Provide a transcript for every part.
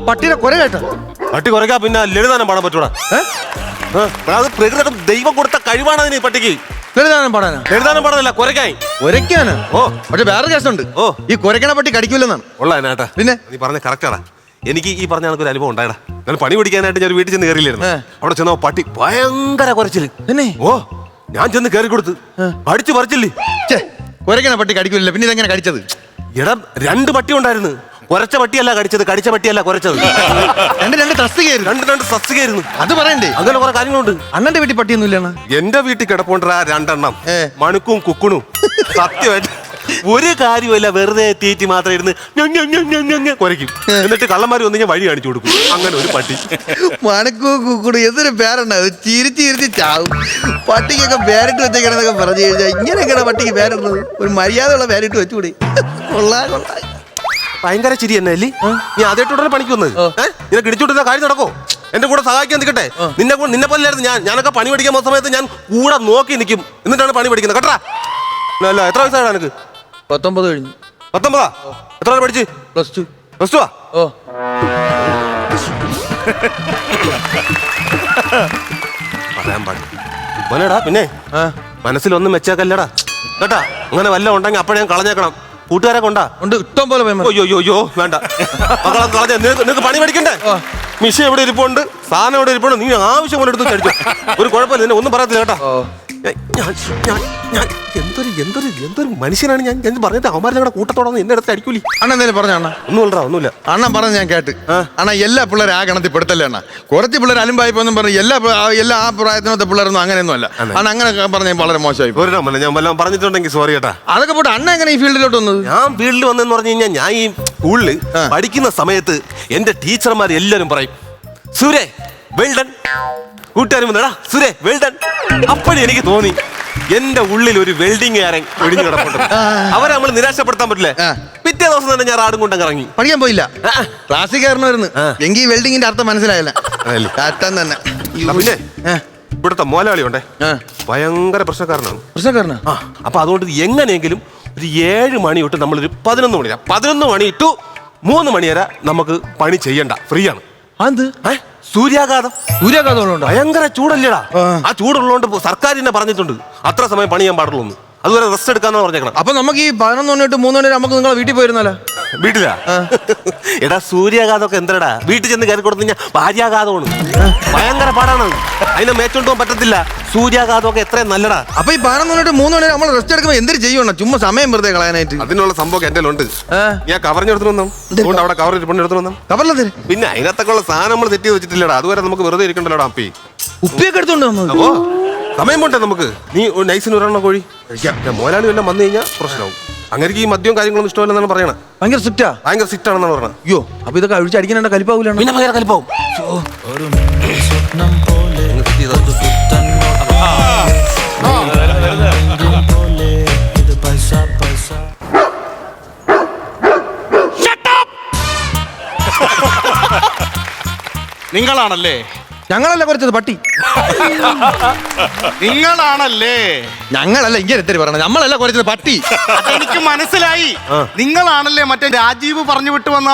ആ പട്ടിയുടെ കേട്ടോ. പട്ടി കുറയ്ക്കാ പിന്നെ ലളിതാനം പാടാൻ പറ്റൂടാ. പ്രകൃതം അത് പ്രകൃതി ദൈവം കൊടുത്ത കഴിവാണ് അതിന് പട്ടിക്ക്. ലളിതാനം പാടാനാ? ലളിതാനം പാടാനല്ല കുറയ്ക്കായി കുരയ്ക്കാന്? ഓ. പക്ഷെ വേറെ കേസുണ്ട്. ഓ. ഈ കുരയ്ക്കണ പട്ടി കടിക്കില്ലെന്നാണ്. ഉള്ളതിനാട്ടാ പിന്നെ? നീ പറഞ്ഞ കറക്റ്റാടാ എനിക്ക് ഈ പറഞ്ഞ ഒരു അനുഭവം ഉണ്ടായടാ. ഞാൻ പണി പിടിക്കാനായിട്ട് ഞാൻ വീട്ടിൽ ചെന്ന് കയറിയില്ലായിരുന്നു. അവിടെ ചെന്നോ പട്ടി ഭയങ്കര കുറച്ചിൽ ഓ ഞാൻ ചെന്ന് കയറി കൊടുത്ത് അടിച്ചു പറിച്ചില്ലേ. കുരയ്ക്കണ പട്ടി കടിക്കില്ല പിന്നെ ഇതെങ്ങനെ കടിച്ചത്? എടാ രണ്ട് പട്ടി ഉണ്ടായിരുന്നു. കുരച്ച പട്ടിയല്ല കടിച്ചത് കടിച്ച പട്ടിയല്ല കുറച്ചത്. രണ്ട് രണ്ട് തസ്തികയായിരുന്നു. രണ്ട് രണ്ട് സസ്യകായിരുന്നു അത് പറയണ്ടേ? അങ്ങനെ കുറെ കാര്യങ്ങളുണ്ട്. അണ്ണന്റെ വീട്ടിൽ പട്ടിയൊന്നും ഇല്ലാണ് എന്റെ വീട്ടിൽ കിടപ്പുണ്ടാ രണ്ടെണ്ണം. മണുക്കും കുക്കുണും. സത്യമായിട്ട്. ഒരു കാര്യമല്ല വെറുതെ തീറ്റി മാത്രം ഇരുന്ന് കുരയ്ക്കും. എന്നിട്ട് കള്ളന്മാർ വന്ന് ഞാൻ വഴി കാണിച്ചു കൊടുക്കും. അങ്ങനെ ഒരു പട്ടി. മണക്കൂ കുക്കുടു എന്തൊരു പേരുണ്ട് അത് ചിരിച്ച് ചിരിച്ച് ചാവും. പട്ടിക്കൊക്കെ പേരിട്ട് വെച്ചേക്കണെന്നൊക്കെ പറഞ്ഞു കഴിഞ്ഞാൽ ഇങ്ങനെയൊക്കെയാണ് പട്ടിക്ക് പേരിടുന്നത്? ഒരു മര്യാദയുള്ള പേരിട്ട് വെച്ചുകൂടി കൊള്ളാ കൊള്ളാ. ഭയങ്കര ചിരി തന്നെ അല്ലേ നീ ആദ്യമായിട്ടുടനെ പണിക്ക് വന്നത് നിനക്ക് ഇടിച്ചുകൊണ്ടിരുന്ന കാര്യം നടക്കോ? എന്റെ കൂടെ സഹായിക്കാൻ നിൽക്കട്ടെ നിന്നെ കൂടെ- നിന്നെ പോലെയായിരുന്നു ഞാൻ. ഞാനൊക്കെ പണി പഠിക്കാൻ പോകുന്ന സമയത്ത് ഞാൻ കൂടെ നോക്കി നിൽക്കും എന്നിട്ടാണ് പണി പഠിക്കുന്നത്. കേട്ടാ അല്ല എത്ര വയസ്സാണ് എനിക്ക് പത്തൊമ്പത് കഴിഞ്ഞു. പത്തൊമ്പതാ? എത്ര വരെ പഠിച്ച്? Plus two. പ്ലസ് ടു ആ ഓ. പറയാൻ പാടില്ല. പിന്നെ. മനസ്സിലൊന്നും വെച്ചേക്കല്ലടാ കേട്ടാ അങ്ങനെ വല്ല ഉണ്ടെങ്കിൽ അപ്പോഴേ ഞാൻ കളഞ്ഞേക്കണം. കൂട്ടുകാരെ കൊണ്ടാ? ഉണ്ട് ഇഷ്ടം പോലെ പേയ്മെന്റ് അയ്യോ വേണ്ട. മക്കളെ കളഞ്ഞ നിനക്ക് നിനക്ക് പണി പഠിക്കണ്ടേ ആ. മിഷ എവിടെ ഇരിപ്പുണ്ട്? സാധനം എവിടെ ഇരിപ്പുണ്ട്? നീ ആവശ്യം പോലെ എടുത്ത് കഴിച്ചു ഒരു കുഴപ്പമില്ല നിന്നെ ഒന്നും പറയത്തില്ല കേട്ടാ. ഞാൻ ഞാൻ ഞാൻ- എന്തൊരു എന്തൊരു എന്തൊരു മനുഷ്യനാണ് ഞാൻ? ഞാൻ പറഞ്ഞത് അവന്മാർ ഞങ്ങളുടെ കൂട്ടത്തോടെ എന്നെ അടുത്ത് അടിക്കൂലി. അണ്ണ എന്തേലും പറഞ്ഞ അണ്ണ? ഒന്നുമില്ലടാ ഒന്നുമില്ല അണ്ണൻ പറഞ്ഞ ഞാൻ കേട്ട്. അണ്ണാ എല്ലാ പിള്ളേരും ആ ഗണത്തിൽ പെടുത്തല്ലേ അണ്ണ? കുറച്ച് പിള്ളേർ അലിമ്പായിപ്പോന്നും പറഞ്ഞു എല്ലാ എല്ലാ ആ പ്രായത്തിനകത്തെ പിള്ളേരൊന്നും അങ്ങനെയൊന്നും അല്ല. അണ്ണ അങ്ങനെ പറഞ്ഞ വളരെ മോശമായി പോരാ ഞാൻ വല്ലതും പറഞ്ഞിട്ടുണ്ടെങ്കിൽ സോറി കേട്ടാ. അതൊക്കെ പോട്ടെ അണ്ണ എങ്ങനെ ഈ ഫീൽഡിലോട്ട് വന്നത്? ഞാൻ ഫീൽഡിൽ വന്നെന്ന് പറഞ്ഞു കഴിഞ്ഞാൽ ഞാൻ ഈ സ്കൂളിൽ പഠിക്കുന്ന സമയത്ത് എന്റെ ടീച്ചർമാർ എല്ലാവരും പറയും സൂര്യ വെൽഡൺ കൂട്ടുകാരും വന്നടാ സുരേ വെൽഡൺ അപ്പോഴും എനിക്ക് തോന്നി എന്റെ ഉള്ളിൽ ഒരു വെൽഡിങ് കാരൻ ഒഴിഞ്ഞു കിടപ്പുണ്ട്. അവരെ നമ്മൾ നിരാശപ്പെടുത്താൻ പറ്റില്ലേ? പിറ്റേ ദിവസം തന്നെ ഞാൻ ആടും കൊണ്ടങ്ങ് ഇറങ്ങി. പഠിക്കാൻ പോയില്ല. ക്ലാസ്സിൽ കയറണമായിരുന്നു. എങ്കിൽ വെൽഡിങ്ങിന്റെ അർത്ഥം മനസ്സിലായില്ല? തന്നെ. പിന്നെ. ഇവിടുത്തെ മോലാളി ഉണ്ടേ? ഭയങ്കര പ്രശ്നക്കാരനാണ്. പ്രശ്നക്കാരനാ? അപ്പൊ അതുകൊണ്ട് എങ്ങനെയെങ്കിലും ഒരു ഏഴ് മണി തൊട്ട് നമ്മളൊരു പതിനൊന്ന് മണി പതിനൊന്ന് മണി ടു മൂന്ന് മണി വരെ നമുക്ക് പണി ചെയ്യണ്ട. ഫ്രീ ആണ്. അത്? സൂര്യാഘാതം. സൂര്യാഘാതമുണ്ടോ ഭയങ്കര ചൂടല്ലേടാ. ആ. ചൂടുള്ളതുകൊണ്ട് സർക്കാർ തന്നെ പറഞ്ഞിട്ടുണ്ട്. അത്ര സമയം പണി ചെയ്യാൻ പാടുള്ളൂ എന്ന്. അതുവരെ റെസ്റ്റ് എടുക്കാന്നാ പറഞ്ഞേക്കണം അപ്പൊ നമുക്ക് ഈ പതിനൊന്ന് മണി തൊട്ട് മൂന്ന് മണി നമുക്ക് നിങ്ങളെ വീട്ടിൽ പോയിരുന്നല്ലോ? വീട്ടിലാ? എടാ സൂര്യാഘാതമൊക്കെ എന്തരടാ? വീട്ടിൽ ചെന്ന് കയറി കൊടുത്തു കഴിഞ്ഞാൽ ഭാര്യാഘാതമാണ് ഭയങ്കര പാടാണ്. അതിനെ മേച്ചോണ്ട് പോകാൻ പറ്റത്തില്ല. സൂര്യാഘാതമൊക്കെ എത്ര നല്ലടാ അപ്പൊ ഈ പാനം തോന്നിട്ട് മൂന്ന് മണി വരെ നമ്മൾ റെസ്റ്റ് എടുക്കുമ്പോൾ എന്തൊരു ചെയ്യണം ചുമ്മാ സമയം വെറുതെ കളയാനായിട്ട്. അതിനുള്ള സംഭവം എന്റെ ഉണ്ട്? ഞാൻ കവറിഞ്ഞെടുത്തു വന്നു? അതുകൊണ്ട് അവിടെ കവർ എടുത്തു വന്നു? കപ്പലത്തിന് പിന്നെ അതിനകത്തൊക്കെ ഉള്ള സാധനം നമ്മൾ തെറ്റി വെച്ചിട്ടില്ലടാ. അതുവരെ നമുക്ക് വെറുതെ ഇരിക്കണ്ടല്ലോടാ അപ്പി. ഉപ്പിയൊക്കെ എടുത്തോണ്ട് സമയം പോട്ടെ നമുക്ക്. നീ ഒരു നൈസിന് ഒരെണ്ണം കോഴി. ഞാൻ മോലാളി വല്ലതും വന്നു കഴിഞ്ഞാൽ പ്രശ്നമാവും. അങ്ങനെ ഈ മദ്യവും കാര്യങ്ങളൊന്നും ഇഷ്ടമല്ലെന്നാണ് പറയണത് ഭയങ്കര സിറ്റാ ഭയങ്കര സിറ്റ് ആണെന്നാണ് പറഞ്ഞത് അയ്യോ അപ്പൊ ഇതൊക്കെ അഴിച്ചടിക്കാനുള്ള കലിപ്പാവൂലാണ്? പിന്നെ ഭയങ്കര കലിപ്പാവും. നിങ്ങളാണല്ലേ ഞങ്ങളല്ല കുറച്ചത് പട്ടി നിങ്ങളാണല്ലേ ഞങ്ങളല്ല ഇങ്ങനെ എത്തിരി പറയണത് നമ്മളല്ല കുറച്ചത് പട്ടി എനിക്ക് മനസ്സിലായി നിങ്ങളാണല്ലേ മറ്റേ രാജീവ് പറഞ്ഞു വിട്ടു വന്ന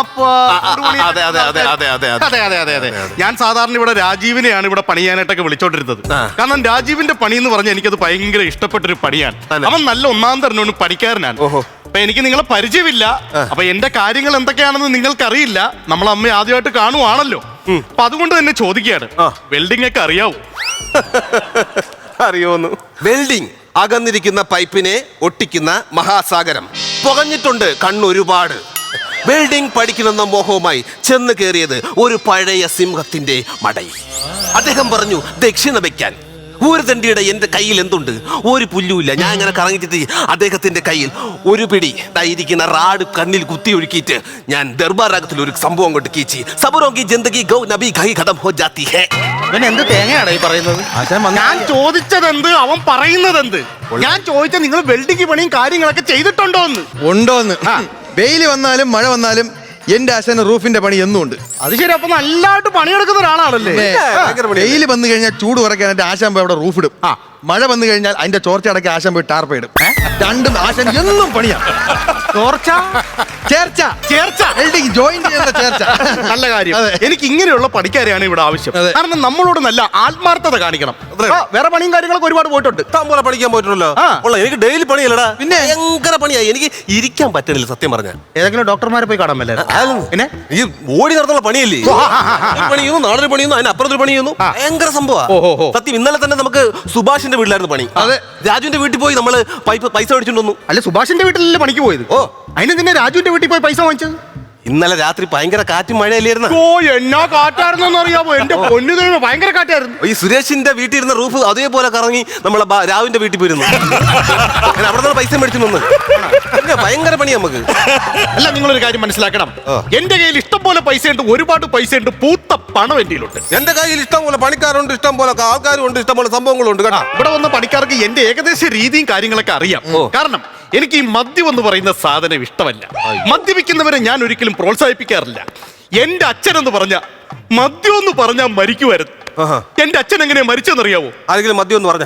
അതെ, അതെ, അതെ, അതെ, അതെ, അതെ. അതെ അതെ ഞാൻ സാധാരണ ഇവിടെ രാജീവിനെയാണ് ഇവിടെ പണിയാനായിട്ടൊക്കെ വിളിച്ചോണ്ടിരുന്നത് കാരണം രാജീവിന്റെ പണി എന്ന് പറഞ്ഞാൽ എനിക്കത് ഭയങ്കര ഇഷ്ടപ്പെട്ടൊരു പണിയാണ് അവൻ നല്ല ഒന്നാം തരണോണ്ട് പണിക്കാരനാണ് ഓഹോ. അപ്പൊ എനിക്ക് നിങ്ങളെ പരിചയമില്ല. അപ്പൊ എന്റെ കാര്യങ്ങൾ എന്തൊക്കെയാണെന്ന് നിങ്ങൾക്കറിയില്ല. നമ്മൾ അമ്മ ആദ്യമായിട്ട് കാണുവാണല്ലോ. അപ്പൊ അതുകൊണ്ട് തന്നെ ചോദിക്കുകയാണ്. വെൽഡിംഗ് ഒക്കെ അറിയാവൂ? അറിയോന്നു വെൽഡിംഗ് അകന്നിരിക്കുന്ന പൈപ്പിനെ ഒട്ടിക്കുന്ന മഹാസാഗരം. പുകഞ്ഞിട്ടുണ്ട് കണ്ണൊരുപാട്. വെൽഡിംഗ് പഠിക്കണമെന്ന മോഹവുമായി ചെന്ന് കയറിയത് ഒരു പഴയ സിംഹത്തിന്റെ മടയിൽ. അദ്ദേഹം പറഞ്ഞു ദക്ഷിണ വയ്ക്കാൻ ഒരു തണ്ടിയുടെ എന്റെ കയ്യിൽ എന്തുണ്ട്? ഒരു പുല്ലുമില്ല ഞാൻ ഇങ്ങനെ കറങ്ങിച്ചിട്ട് അദ്ദേഹത്തിന്റെ കയ്യിൽ ഒരു പിടി ഇരിക്കുന്ന റാഡ് കണ്ണിൽ കുത്തി ഒഴുക്കിയിട്ട് ഞാൻ ദർബാറാഗത്തിൽ ഒരു സംഭവം കൊണ്ട് കീച്ചി. സബറോങ്കി ജന്തകി ഗൗ നബി ഖൈ ഖതം ഹോ ജാത്തി ഹേ. പിന്നെ എന്ത് തേങ്ങയാണ് ഈ പറയുന്നത്? ഞാൻ ചോദിച്ചത് എന്ത് അവൻ പറയുന്നത് എന്ത് ഞാൻ ചോദിച്ച നിങ്ങൾ വെൽഡിംഗ് പണിയും കാര്യങ്ങളൊക്കെ ചെയ്തിട്ടുണ്ടോ എന്ന് ഉണ്ടോന്ന് വെയിൽ വന്നാലും മഴ വന്നാലും എന്റെ ആശാന് റൂഫിന്റെ പണി എന്നും ഉണ്ട് അത് ശരി അപ്പൊ നല്ലതായിട്ട് പണിയെടുക്കുന്ന ഒരാളാണല്ലേ? വെയിൽ വന്നു കഴിഞ്ഞാൽ ചൂട് കുറയ്ക്കാനായിട്ട് ആശാൻ പോയി അവിടെ റൂഫ് ഇടും ആ. മഴ വന്നു കഴിഞ്ഞാൽ അതിന്റെ ചോർച്ച അടക്കി ആശാൻ പോയി ടാർപ്പ ഇടും രണ്ടും ആശാൻ എന്നും പണിയാ. ചോർച്ച? ചേർച്ച. ചേർച്ച. വെൽഡിങ് ജോയിൻ ചെയ്യുന്ന ചേർച്ച. നല്ല കാര്യം. അതെ. എനിക്ക് ഇങ്ങനെയുള്ള പണിക്കാരെയാണ് ഇവിടെ ആവശ്യം. അതെ. കാരണം നമ്മളോട് നല്ല ആത്മാർത്ഥത കാണിക്കണം. ആ, വേറെ പണിയും കാര്യങ്ങളൊക്കെ ഒരുപാട് പോയിട്ടുണ്ട്. ഇഷ്ടം പോലെ പഠിക്കാൻ പോയിട്ടുണ്ടല്ലോ. ആ. ഉള്ള എനിക്ക് ഡെയിലി പണിയല്ലടാ. പിന്നെ? ഭയങ്കര പണിയായി എനിക്ക് ഇരിക്കാൻ പറ്റണില്ല സത്യം പറഞ്ഞ. ഏതെങ്കിലും ഡോക്ടർമാരെ പോയി കാണാൻ പറ്റില്ല പിന്നെ? ഈ ഓടി നടത്തുള്ള പണിയല്ലേ? പണിയുന്നു നാളെ പണിയുന്നു പണി ചെയ്യുന്നു അതിന് അപ്പുറത്തൊരു പണിയുന്നു ഭയങ്കര സംഭവം. ഓ, ഓ, ഓ. സത്യം ഇന്നലെ തന്നെ നമുക്ക് സുഭാഷിന്റെ വീട്ടിലായിരുന്നു പണി. അതെ. രാജുവിന്റെ വീട്ടിൽ പോയി നമ്മൾ പൈപ്പ് പൈസ വന്നു. അല്ല സുഭാഷിന്റെ വീട്ടിലല്ലേ പണിക്ക് പോയത്? ഓ. അതിന് നിന്നെ രാജുവിന്റെ വീട്ടിൽ പോയി പൈസ വാങ്ങിച്ചത്? ഇന്നലെ രാത്രി ഭയങ്കര കാറ്റും മഴയല്ലായിരുന്നു? ഓ എന്നാ കാറ്റായിരുന്നു അറിയാമോ എന്റെ പൊന്നു ദൈവമേ, ഭയങ്കര കാറ്റായിരുന്നു. ഈ സുരേഷിന്റെ വീട്ടിൽ ഇരുന്ന റൂഫ് അതേപോലെ കറങ്ങി നമ്മളെ രാവിന്റെ വീട്ടിൽ പോയിരുന്നു. അങ്ങനെ അവിടെ നിന്ന് പൈസ മേടിച്ചു നിന്ന്. ഭയങ്കര പണി നമുക്ക്. അല്ല നിങ്ങളൊരു കാര്യം മനസ്സിലാക്കണം. എന്റെ കയ്യിൽ ഇഷ്ടം പോലെ പൈസ ഉണ്ട് ഒരുപാട് പൈസ ഉണ്ട് പൂത്ത പണം എന്റെ കയ്യിലുണ്ട്. എന്റെ കയ്യിൽ ഇഷ്ടം പോലെ പണിക്കാരുണ്ട് ഇഷ്ടം പോലെ ആൾക്കാരുണ്ട് ഇഷ്ടം പോലെ സംഭവങ്ങളുണ്ട് കേട്ടോ. ഇവിടെ വന്ന പണിക്കാർക്ക് എന്റെ ഏകദേശ രീതിയും കാര്യങ്ങളൊക്കെ അറിയാം. കാരണം എനിക്ക് ഈ മദ്യം എന്ന് പറയുന്ന സാധനം ഇഷ്ടമല്ല. മദ്യപിക്കുന്നവരെ ഞാൻ ഒരിക്കലും പ്രോത്സാഹിപ്പിക്കാറില്ല. എന്റെ അച്ഛൻ എന്ന് പറഞ്ഞ മദ്യം എന്ന് പറഞ്ഞാൽ മരിക്കുമായിരുന്നു. എന്റെ അച്ഛൻ എങ്ങനെയാ മരിച്ചെന്നറിയാവോ? ആരെങ്കിലും മദ്യം എന്ന് പറഞ്ഞ?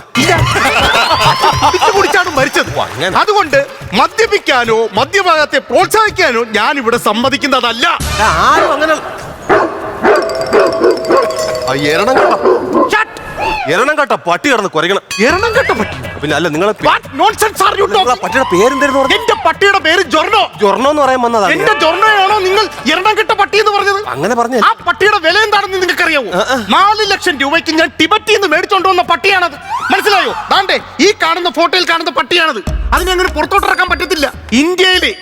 കുടിച്ചു കുടിച്ചാണ് മരിച്ചത്. അതുകൊണ്ട് മദ്യപിക്കാനോ മദ്യഭാഗത്തെ പ്രോത്സാഹിക്കാനോ ഞാൻ ഇവിടെ സമ്മതിക്കുന്നതല്ല ആരും അങ്ങനെ എരണം കേട്ട എരണം കേട്ട പട്ടി കിടന്ന് കുരയ്ക്കണം എരണം കെട്ട പട്ടി പിന്നെ അല്ല നിങ്ങളെ പേ- What nonsense are you നിങ്ങളെ talking? പട്ടിയുടെ പേരെന്തായിരുന്നു പറഞ്ഞു എന്റെ പട്ടിയുടെ പേര് ജൊർണോ. ജൊർണോ എന്ന് പറയാൻ വന്നതാണ് എന്റെ ജൊർണോയാണോ നിങ്ങൾ എരണം കെട്ട പട്ടി എന്ന് പറഞ്ഞത്? അങ്ങനെ പറഞ്ഞ ആ പട്ടിയുടെ വില എന്താണെന്ന് നിങ്ങൾക്ക് അറിയാവോ നാല് ലക്ഷം രൂപയ്ക്ക് ഞാൻ ടിബറ്റിൽ നിന്ന് മേടിച്ചോണ്ട് വന്ന പട്ടിയാണത്. മനസ്സിലായോ? ദാണ്ടേ ഈ കാണുന്ന ഫോട്ടോയിൽ കാണുന്ന പട്ടിയാണത്. അതിനെ അങ്ങനെ പുറത്തോട്ടിറക്കാൻ പറ്റത്തില്ല. ഇന്ത്യയിലെ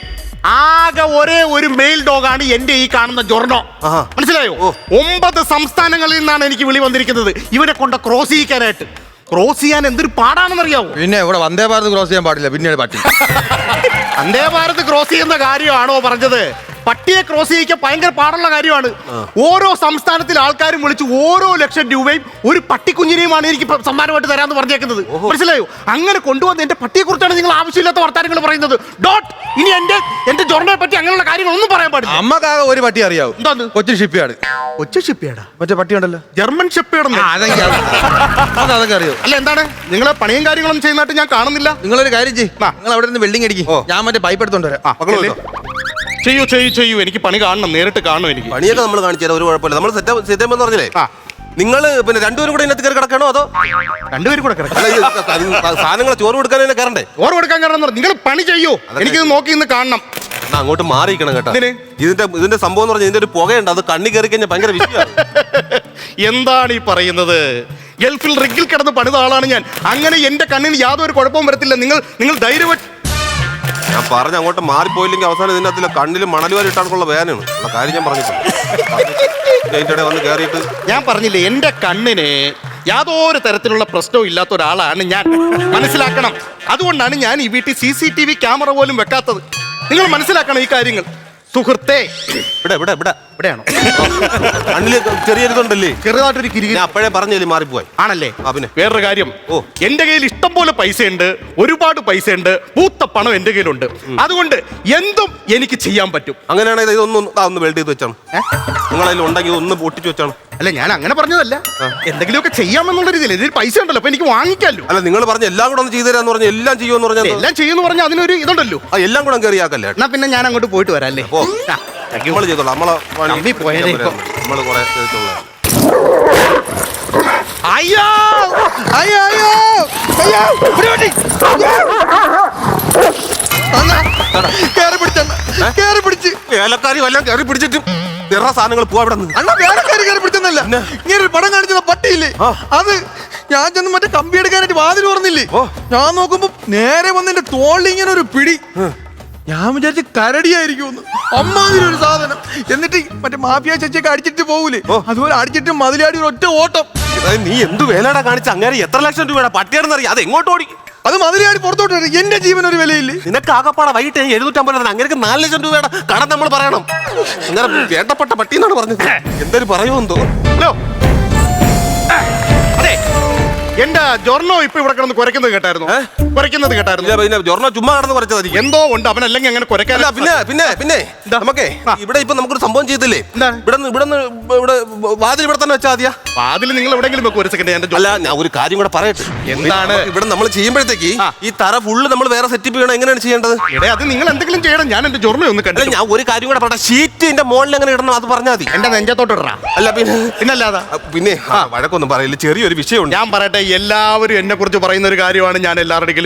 ആകെ ഒരേ ഒരു മെയിൽ ഡോഗാണ് എന്റെ ഈ കാണുന്ന ജൊർണോ. ആഹാ. മനസ്സിലായോ? ഓ. ഒമ്പത് സംസ്ഥാനങ്ങളിൽ നിന്നാണ് എനിക്ക് വിളി വന്നിരിക്കുന്നത്. ഇവനെ കൊണ്ട് ക്രോസ് ചെയ്യിക്കാനായിട്ട്. ക്രോസ് ചെയ്യാൻ എന്തൊരു പാടാണെന്നറിയാവോ? പിന്നെ ഇവിടെ വന്ദേ ഭാരത് ക്രോസ് ചെയ്യാൻ പാടില്ല പിന്നീട് പാട്ടില്ല. വന്ദേ ഭാരത് ക്രോസ് ചെയ്യുന്ന കാര്യമാണോ പറഞ്ഞത്? പട്ടിയെ ക്രോസ് ചെയ്യിക്കാൻ ഭയങ്കര പാടുള്ള കാര്യമാണ്. ഓരോ സംസ്ഥാനത്തിൽ ആൾക്കാരും വിളിച്ച് ഓരോ ലക്ഷം രൂപയും ഒരു പട്ടിക്കുഞ്ഞിനെയുമാണ് എനിക്ക് സമ്മാനമായിട്ട് തരാമെന്ന് പറഞ്ഞേക്കുന്നത്. മനസ്സിലായോ? അങ്ങനെ കൊണ്ടുവന്ന് എന്റെ പട്ടിയെ കുറിച്ചാണ് നിങ്ങൾ ആവശ്യമില്ലാത്ത വർത്താനങ്ങൾ പറയുന്നത്. ഡോട്ട് ഇനി എന്റെ എന്റെ ജോർണയെ പറ്റി അങ്ങനെയുള്ള കാര്യങ്ങളൊന്നും പറയാൻ പാടില്ല. അമ്മക്കാകെ ഒരു പട്ടി അറിയാവും. എന്താന്ന്? കൊച്ചു ഷിപ്പിയാണ് കൊച്ചു ഷിപ്പിയാടാ? മറ്റേ പട്ടി ഉണ്ടല്ലോ. ജർമ്മൻ ഷിപ്പിയാണ് അതൊക്കെ അത് അറിയോ. അല്ല എന്താണ്? നിങ്ങളെ പണിയും കാര്യങ്ങളും ചെയ്യുന്നതായിട്ട് ഞാൻ കാണുന്നില്ല. നിങ്ങളൊരു കാര്യം ചെയ്യും. നിങ്ങൾ അവിടെ നിന്ന് വെള്ളിങ് അടിക്കും. ഞാൻ മറ്റേ പൈപ്പ് എടുത്തോണ്ട് വരാം? ചെയ്യൂ ചെയ്യൂ ചെയ്യൂ. എനിക്ക് പണി കാണണം നേരിട്ട് കാണണം എനിക്ക്. പണിയൊക്കെ നമ്മൾ കാണിച്ചു തരാം ഒരു കുഴപ്പമില്ല. നമ്മൾ സെറ്റ് സെറ്റ് എന്ന് പറഞ്ഞില്ലേ? ആ. നിങ്ങൾ പിന്നെ രണ്ടുപേരും കൂടെ ഇതിനകത്ത് കയറി കിടക്കണോ അതോ? രണ്ടുപേരും കൂടെ കിടക്കാം അല്ല സാധനങ്ങൾ ചോറ് കൊടുക്കാൻ തന്നെ കയറണ്ടേ? ചോറ് കൊടുക്കാൻ കാരണം നിങ്ങൾ പണി ചെയ്യൂ. എനിക്കിത് നോക്കി ഇന്ന് കാണണം. എന്നാ അങ്ങോട്ട് മാറിയിരിക്കണം കേട്ടോ. എന്തിന്? ഇതിന്റെ ഇതിന്റെ സംഭവം എന്ന് പറഞ്ഞാൽ ഇതിന്റെ ഒരു പുകയുണ്ട്. അത് കണ്ണി കയറി കഴിഞ്ഞാൽ ഭയങ്കര വിഷയമാണ്. എന്താണ് ഈ പറയുന്നത്? ഗൾഫിൽ റിഗിൽ കിടന്ന് പണിത ആളാണ് ഞാൻ. അങ്ങനെ എന്റെ കണ്ണിന് യാതൊരു കുഴപ്പവും വരത്തില്ല. നിങ്ങൾ നിങ്ങൾ ധൈര്യമായിട്ട് ഞാൻ പറഞ്ഞ അങ്ങോട്ട് മാറിപ്പോയില്ലെങ്കിൽ അവസാനം ഇതിന്റെ അതിലെ കണ്ണിൽ വരെ ഇട്ടാണുള്ള വേദനയാണ്. ഉള്ള കാര്യം ഞാൻ പറഞ്ഞിട്ടുണ്ട്. ഇടയിൽ വന്ന് കയറിയിട്ട് ഞാൻ പറഞ്ഞില്ലേ എന്റെ കണ്ണിന് യാതൊരു തരത്തിലുള്ള പ്രശ്നവും ഇല്ലാത്ത ഒരാളാണ് ഞാൻ. മനസ്സിലാക്കണം. അതുകൊണ്ടാണ് ഞാൻ ഈ വീട്ടിൽ C C T V camera പോലും വെക്കാത്തത്. നിങ്ങൾ മനസ്സിലാക്കണം ഈ കാര്യങ്ങൾ. സുഹൃത്തെ. ഇവിടെ ഇവിടെ ഇവിടെ ഇവിടെയാണോ? കണ്ണിൽ ചെറിയൊരിതുണ്ടല്ലേ ചെറുതായിട്ടൊരു കിരി ഞാൻ അപ്പോഴേ പറഞ്ഞില്ലേ മാറിപ്പോയി ആണല്ലേ? ആ, പിന്നെ. വേറൊരു കാര്യം. ഓ. എന്റെ കയ്യിൽ ഇഷ്ടം പോലെ പൈസയുണ്ട് ഒരുപാട് പൈസയുണ്ട് പൂത്ത പണം എന്റെ കയ്യിലുണ്ട്. അതുകൊണ്ട് എന്തും എനിക്ക് ചെയ്യാൻ പറ്റും. അങ്ങനെയാണെങ്കിൽ ഇതൊന്നും ഒന്ന് വെൽഡ് ചെയ്ത് വെച്ചാണ്? നിങ്ങളതിൽ ഉണ്ടെങ്കിൽ ഒന്ന് പൊട്ടിച്ചു വെച്ചാണ്. അല്ല ഞാൻ അങ്ങനെ പറഞ്ഞതല്ല. എന്തെങ്കിലുമൊക്കെ ചെയ്യാമെന്നുള്ള രീതിയിൽ ഇതിൽ പൈസ ഉണ്ടല്ലോ അപ്പൊ എനിക്ക് വാങ്ങിക്കാമല്ലോ. അല്ല നിങ്ങൾ പറഞ്ഞ എല്ലാം കൂടെ ഒന്ന് ചെയ്തു തരാന്ന് പറഞ്ഞാൽ എല്ലാം ചെയ്യുമെന്ന് പറഞ്ഞാൽ എല്ലാം ചെയ്യുമെന്ന് പറഞ്ഞാൽ അതിനൊരു ഇതുണ്ടല്ലോ. ആ എല്ലാം കൂടെ കയറിയാക്കല്ലേ എന്നാ പിന്നെ ഞാൻ അങ്ങോട്ട് പോയിട്ട് വരാം അല്ലേ. നമ്മൾ ചെയ്തോളാം. നമ്മളെ തമ്പി പോയേനെ ഇപ്പൊ. നമ്മൾ കുറെ അയ്യോ! അയ്യോ അയ്യോ. കേറി പിടിച്ചണ്ണ കേറി പിടിച്ച്. വേലക്കാരി വല്ലതും കയറി പിടിച്ചിട്ടും സാധനങ്ങൾ പോവാ ഇവിടെ നിന്ന്. അണ്ണാ കാര്യം കയറി പിടിച്ചെന്നല്ല ഇങ്ങനെ ഒരു പടം കാണിച്ചത് പട്ടിയില്ലേ? അത് ഞാൻ ചെന്ന് മറ്റേ കമ്പി എടുക്കാനായിട്ട് വാതിൽ തുറന്നില്ലേ? ഞാൻ നോക്കുമ്പോ നേരെ വന്ന് എന്റെ തോളിൽ ഇങ്ങനെ ഒരു പിടി. ഞാൻ വിചാരിച്ച് കരടിയായിരിക്കും അമ്മാതിരി ഒരു സാധനം. എന്നിട്ട് മറ്റേ മാഫിയ ചേച്ചിയൊക്കെ അടിച്ചിട്ട് പോകൂലേ അതുപോലെ അടിച്ചിട്ട് മതിലാടി ഒരു ഒറ്റ ഓട്ടം. നീ എന്ത് വേലാടാ കാണിച്ച? അങ്ങനെ എത്ര ലക്ഷം രൂപയുടെ പട്ടിയാണെന്ന് അറിയാം. അത് എങ്ങോട്ട് ഓടി? അത് മതിലാടി പുറത്തോട്ട് വരും. എന്റെ ജീവൻ ഒരു വിലയില്ലേ. നിനക്ക് ആകപ്പാടെ വൈകിട്ട് എഴുന്നൂറ്റമ്പത് അങ്ങനെ നാല് ലക്ഷം രൂപയുടെ കടം നമ്മൾ പറയണം. അങ്ങനെ വേണ്ടപ്പെട്ട പട്ടി എന്നാണ് പറഞ്ഞത്. എന്തൊരു പറയുമെന്തോ. ഹലോ. അതെ. എന്റെ ജോർണോ ഇപ്പൊ ഇവിടെ കിടന്ന് കുരയ്ക്കുന്നത് കേട്ടായിരുന്നു? കുരയ്ക്കുന്നത് കേട്ടായിരുന്നു. പിന്നെ ജോർണോ ചുമ്മാ കടന്ന് കുറച്ചതായിരിക്കും. എന്തോ ഉണ്ട് അവനല്ലെങ്കിൽ അങ്ങനെ കുരയ്ക്കാൻ അല്ല പിന്നെ പിന്നെ പിന്നെ നമുക്ക്. ഇവിടെ ഇപ്പൊ നമുക്കൊരു സംഭവം ചെയ്തില്ലേ? ഇവിടെ ഇവിടെ ഇവിടെ വാതിൽ ഇവിടെ തന്നെ വെച്ചാൽ മതിയാ? വാതിൽ നിങ്ങൾ എവിടെയെങ്കിലും വെക്കും ഒരു സെക്കൻഡ് എന്റെ അല്ല ഞാൻ ഒരു കാര്യം കൂടെ പറയട്ടെ. എന്താണ്? ഇവിടെ നമ്മൾ ചെയ്യുമ്പോഴത്തേക്ക്. ഈ തറ ഫുള്ള് നമ്മൾ വേറെ സെറ്റപ്പ് ചെയ്യണം? എങ്ങനെയാണ് ചെയ്യേണ്ടത്? എടേ അത് നിങ്ങൾ എന്തെങ്കിലും ചെയ്യണം. ഞാൻ എന്റെ ജോർണ ഒന്ന് കണ്ടില്ല കണ്ടു ഞാൻ ഒരു കാര്യം കൂടെ പറയട്ടെ. ഷീറ്റിന്റെ മുകളിൽ എങ്ങനെ ഇടണം അത് പറഞ്ഞാൽ മതി. എന്റെ നെഞ്ചത്തോട്ട് ഇടാ അല്ല പിന്നെ പിന്നെ അല്ലാതെ പിന്നെ വഴക്കൊന്നും പറയില്ല. ചെറിയൊരു വിഷയമുണ്ട്. ഞാൻ പറയട്ടെ എല്ലാവരും എന്നെ കുറിച്ച് പറയുന്ന ഒരു കാര്യമാണ് ഞാൻ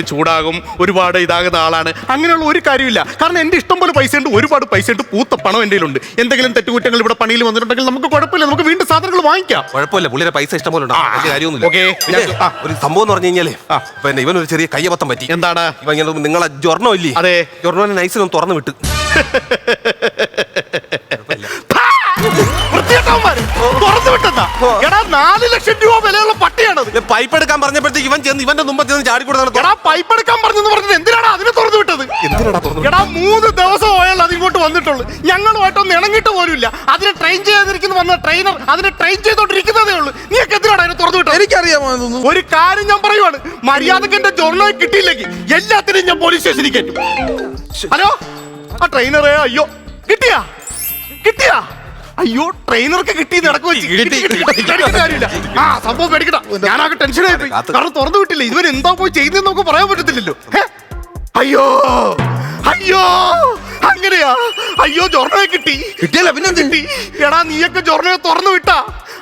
എല്ലാവരുടെയും ചൂടാകും ഒരുപാട് ഇതാകുന്ന ആളാണ്. അങ്ങനെയുള്ള ഒരു കാര്യമില്ല. കാരണം എന്റെ ഇഷ്ടം പോലെ പൈസ ഉണ്ട് ഒരുപാട് പൈസ ഉണ്ട് പൂത്ത പണം എന്റെ ഉണ്ട് എന്തെങ്കിലും തെറ്റുകുറ്റങ്ങൾ ഇവിടെ പണിയിൽ വന്നിട്ടുണ്ടെങ്കിൽ നമുക്ക് കുഴപ്പമില്ല നമുക്ക് വീണ്ടും സാധനങ്ങൾ വാങ്ങിക്കാം. കുഴപ്പമില്ല പുള്ളിയുടെ പൈസ ഇഷ്ടം പോലെ ഓക്കെ. ഒരു സംഭവം എന്ന് പറഞ്ഞു കഴിഞ്ഞാലേ. പിന്നെ ഇവൻ ഒരു ചെറിയ കയ്യബത്തം പറ്റി. എന്താണ്? ഇവ ഇങ്ങനെ നിങ്ങളെ ജ്വർണോ ഇല്ലേ? അതെ. ജ്വർണോനെ നൈസിലൊന്ന് തുറന്നു വിട്ട്. തുറന്നു വിട്ടെന്നാ. നാല് ലക്ഷം രൂപ വിലയുള്ള പട്ടിയാണത് പൈപ്പ് എടുക്കാൻ പറഞ്ഞപ്പോഴത്തേക്ക് ഇവൻ ചെന്ന് ഇവന്റെ മുമ്പ് ചെന്ന് ചാടിക്കൊടുത്താണ് എടാ പൈപ്പ് എടുക്കാൻ പറഞ്ഞെന്ന് പറഞ്ഞത് എന്തിനാണ് അതിനെ തുറന്നു വിട്ടത്? തുറന്നു എടാ മൂന്ന് ദിവസം ആയാലും അതിങ്ങോട്ട് വന്നിട്ടുള്ളൂ. ഞങ്ങളുമായിട്ടൊന്നും ഇണങ്ങിട്ട് പോലുമില്ല. അതിനെ ട്രെയിൻ ചെയ്തിരിക്കുന്ന വന്ന ട്രെയിനർ അതിനെ ട്രെയിൻ ചെയ്തോണ്ടിരിക്കുന്നതേ ഉള്ളൂ. നീയൊക്കെ എന്തിനാണ് അതിനെ തുറന്നു വിട്ടത്? എനിക്കറിയാമോ അതൊന്നും? ഒരു കാര്യം ഞാൻ പറയുവാണ്. മര്യാദയ്ക്ക് എന്റെ ജോർണൽ കിട്ടിയില്ലെങ്കിൽ എല്ലാത്തിനും ഞാൻ പോലീസ് സ്റ്റേഷനിൽ കയറ്റും. ഹലോ? ആ ട്രെയിനറെ അയ്യോ. കിട്ടിയാ? കിട്ടിയാ? അയ്യോ ട്രെയിനർക്ക് കിട്ടി നടക്കു കിട്ടി, കിട്ടി. കാര്യമില്ല. ആ സംഭവം പേടിക്കണ്ട. ഞാനാകെ ടെൻഷനായി പോയി കാത്ത്. കാരണം തുറന്നു വിട്ടില്ല? ഇതുവരെ എന്താ പോയി ചെയ്യുന്നതെന്ന് നമുക്ക് പറയാൻ പറ്റത്തില്ലല്ലോ. അയ്യോ അയ്യോ അങ്ങനെയാ? അയ്യോ ജോർണയെ കിട്ടി. കിട്ടിയല്ല പിന്നെ? കിട്ടി. എടാ നീയൊക്കെ ജോർണയെ തുറന്നു വിട്ടാ.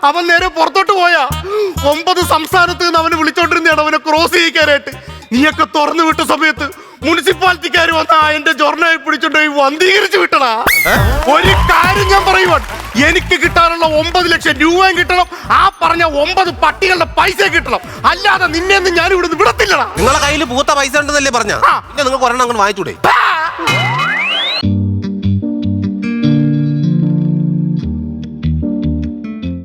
അവൻ നേരെ പുറത്തോട്ട് പോയാ. ഒമ്പത് സംസ്ഥാനത്ത് നിന്ന് അവനെ വിളിച്ചോണ്ടിരുന്നതാണ് അവനെ ക്രോസ് ചെയ്യിക്കാനായിട്ട്. നീയൊക്കെ തുറന്നു വിട്ട സമയത്ത് മുനിസിപ്പാലിറ്റിക്കാർ വന്ന എന്റെ ജോർണയെ പിടിച്ചോണ്ട് പോയി വന്ധീകരിച്ച് വിട്ടടാ. ഒരു കാര്യം ഞാൻ പറയുവാൻ എനിക്ക് കിട്ടാനുള്ള ഒമ്പത് ലക്ഷം രൂപയും കിട്ടണം. ആ പറഞ്ഞ ഒമ്പത് പട്ടികളുടെ പൈസ കിട്ടണം. അല്ലാതെ നിന്നെ ഞാൻ ഇവിടുന്ന് വിടത്തില്ലടാ. നിങ്ങളെ കയ്യിൽ പൂത്ത പൈസ ഉണ്ടെന്നല്ലേ പറഞ്ഞ നിങ്ങൾക്ക് ഒരെണ്ണം അങ്ങോട്ട് വാങ്ങിച്ചൂടെ!